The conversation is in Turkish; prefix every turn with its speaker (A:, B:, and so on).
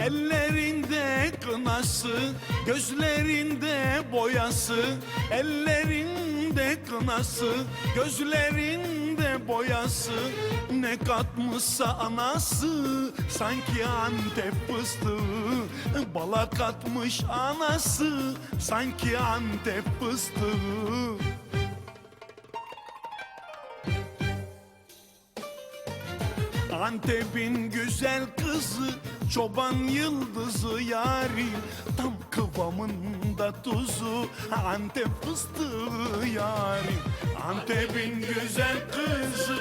A: Ellerinde kınası, gözlerinde boyası. Ellerinde kınası, gözlerinde boyası. Ne katmışsa anası, sanki Antep fıstığı. Bala katmış anası, sanki Antep fıstığı Antep'in güzel kızı Çoban yıldızı yari. Tam kıvamında tuzu Antep fıstığı yari. Antep'in güzel kızı